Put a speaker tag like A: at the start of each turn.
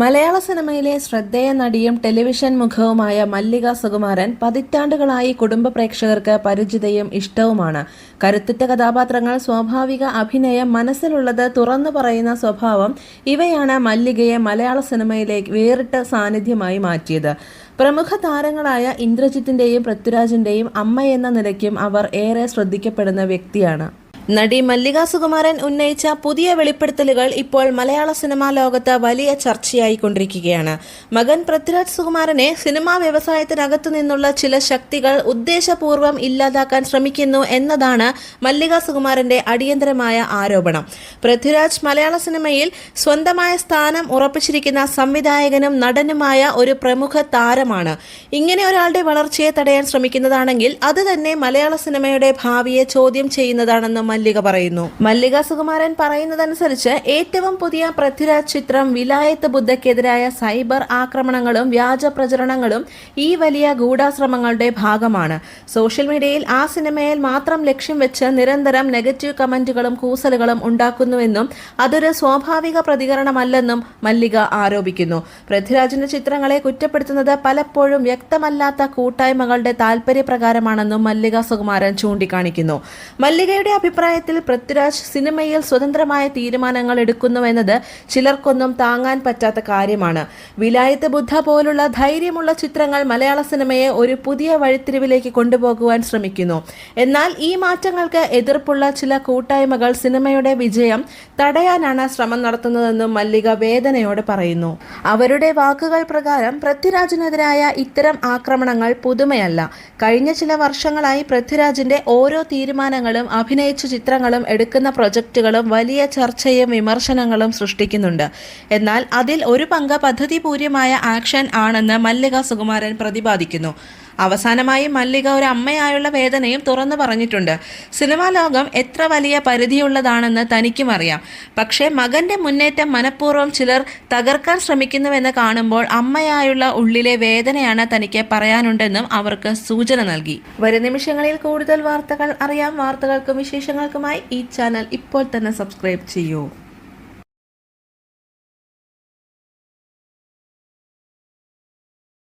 A: മലയാള സിനിമയിലെ ശ്രദ്ധേയ നടിയും ടെലിവിഷൻ മുഖവുമായ മല്ലിക സുകുമാരൻ പതിറ്റാണ്ടുകളായി കുടുംബ പ്രേക്ഷകർക്ക് പരിചിതയും ഇഷ്ടവുമാണ്. കരുത്തുറ്റ കഥാപാത്രങ്ങൾ സ്വാഭാവിക അഭിനയം മനസ്സിലുള്ളത് തുറന്നു പറയുന്ന സ്വഭാവം ഇവയാണ് മല്ലികയെ മലയാള സിനിമയിലേക്ക് വേറിട്ട സാന്നിധ്യമായി മാറ്റിയത്. പ്രമുഖ താരങ്ങളായ ഇന്ദ്രജിത്തിന്റെയും പൃഥ്വിരാജിന്റെയും അമ്മ എന്ന നിലയ്ക്കും അവർ ഏറെ ശ്രദ്ധിക്കപ്പെടുന്ന വ്യക്തിയാണ്. നടി മല്ലിക സുകുമാരൻ ഉന്നയിച്ച പുതിയ വെളിപ്പെടുത്തലുകൾ ഇപ്പോൾ മലയാള സിനിമാ ലോകത്ത് വലിയ ചർച്ചയായിക്കൊണ്ടിരിക്കുകയാണ് മകൻ പൃഥ്വിരാജ് സുകുമാരനെ സിനിമാ വ്യവസായത്തിനകത്തു നിന്നുള്ള ചില ശക്തികൾ ഉദ്ദേശപൂർവം ഇല്ലാതാക്കാൻ ശ്രമിക്കുന്നു എന്നതാണ് മല്ലിക സുകുമാരന്റെ അടിയന്തരമായ ആരോപണം. പൃഥ്വിരാജ് മലയാള സിനിമയിൽ സ്വന്തമായ സ്ഥാനം ഉറപ്പിച്ചിരിക്കുന്ന സംവിധായകനും നടനുമായ ഒരു പ്രമുഖ താരമാണ്. ഇങ്ങനെ ഒരാളുടെ വളർച്ചയെ തടയാൻ ശ്രമിക്കുന്നതാണെങ്കിൽ അത് തന്നെ മലയാള സിനിമയുടെ ഭാവിയെ ചോദ്യം ചെയ്യുന്നതാണെന്ന് മല്ലിക പറയുന്നു. മല്ലിക സുകുമാരൻ പറയുന്നതനുസരിച്ച് ഏറ്റവും പുതിയ പൃഥ്വിരാജ് ചിത്രം വിലായത്ത് ബുദ്ധക്കെതിരായ സൈബർ ആക്രമണങ്ങളും വ്യാജ പ്രചരണങ്ങളും ഈ വലിയ ഗൂഢാശ്രമങ്ങളുടെ ഭാഗമാണ്. സോഷ്യൽ മീഡിയയിൽ ആ സിനിമയിൽ മാത്രം ലക്ഷ്യം വെച്ച് നിരന്തരം നെഗറ്റീവ് കമന്റുകളും കൂസലുകളും ഉണ്ടാക്കുന്നുവെന്നും അതൊരു സ്വാഭാവിക പ്രതികരണമല്ലെന്നും മല്ലിക ആരോപിക്കുന്നു. പൃഥ്വിരാജിന്റെ ചിത്രങ്ങളെ കുറ്റപ്പെടുത്തുന്നത് പലപ്പോഴും വ്യക്തമല്ലാത്ത കൂട്ടായ്മകളുടെ താല്പര്യപ്രകാരമാണെന്നും മല്ലിക സുകുമാരൻ ചൂണ്ടിക്കാണിക്കുന്നു. മല്ലികയുടെ അഭിപ്രായത്തിൽ പൃഥ്വിരാജ് സിനിമയിൽ സ്വതന്ത്രമായ തീരുമാനങ്ങൾ എടുക്കുന്നുവെന്നത് ചിലർക്കൊന്നും താങ്ങാൻ പറ്റാത്ത കാര്യമാണ്. വിലായത്ത് ബുദ്ധ പോലുള്ള ധൈര്യമുള്ള ചിത്രങ്ങൾ മലയാള സിനിമയെ ഒരു പുതിയ വഴിത്തിരിവിലേക്ക് കൊണ്ടുപോകുവാൻ ശ്രമിക്കുന്നു. എന്നാൽ ഈ മാറ്റങ്ങൾക്ക് എതിർപ്പുള്ള ചില കൂട്ടായ്മകൾ സിനിമയുടെ വിജയം തടയാനാണ് ശ്രമം നടത്തുന്നതെന്നും മല്ലിക വേദനയോട് പറയുന്നു. അവരുടെ വാക്കുകൾ പ്രകാരം പൃഥ്വിരാജിനെതിരായ ഇത്തരം ആക്രമണങ്ങൾ പുതുമയല്ല. കഴിഞ്ഞ ചില വർഷങ്ങളായി പൃഥ്വിരാജിന്റെ ഓരോ തീരുമാനങ്ങളും അഭിനയിച്ച ചിത്രങ്ങളും എടുക്കുന്ന പ്രൊജക്റ്റുകളും വലിയ ചർച്ചയും വിമർശനങ്ങളും സൃഷ്ടിക്കുന്നുണ്ട്. എന്നാൽ അതിൽ ഒരു പങ്ക് പദ്ധതിപൂര്യമായ ആക്ഷൻ ആണെന്ന് മല്ലിക സുകുമാരൻ പ്രതിപാദിക്കുന്നു. അവസാനമായി മല്ലിക ഒരു അമ്മയായുള്ള വേദനയും തുറന്നു പറഞ്ഞിട്ടുണ്ട്. സിനിമാ ലോകം എത്ര വലിയ പരിധിയുള്ളതാണെന്ന് തനിക്കും അറിയാം. പക്ഷേ മകന്റെ മുന്നേറ്റം മനഃപൂർവം ചിലർ തകർക്കാൻ ശ്രമിക്കുന്നുവെന്ന് കാണുമ്പോൾ അമ്മയായുള്ള ഉള്ളിലെ വേദനയാണ് തനിക്ക് പറയാനുണ്ടെന്നും അവർക്ക് സൂചന നൽകി. വരും നിമിഷങ്ങളിൽ കൂടുതൽ വാർത്തകൾ അറിയാം. വാർത്തകൾക്കും വിശേഷങ്ങൾക്കുമായി ഈ ചാനൽ ഇപ്പോൾ തന്നെ സബ്സ്ക്രൈബ് ചെയ്യൂ.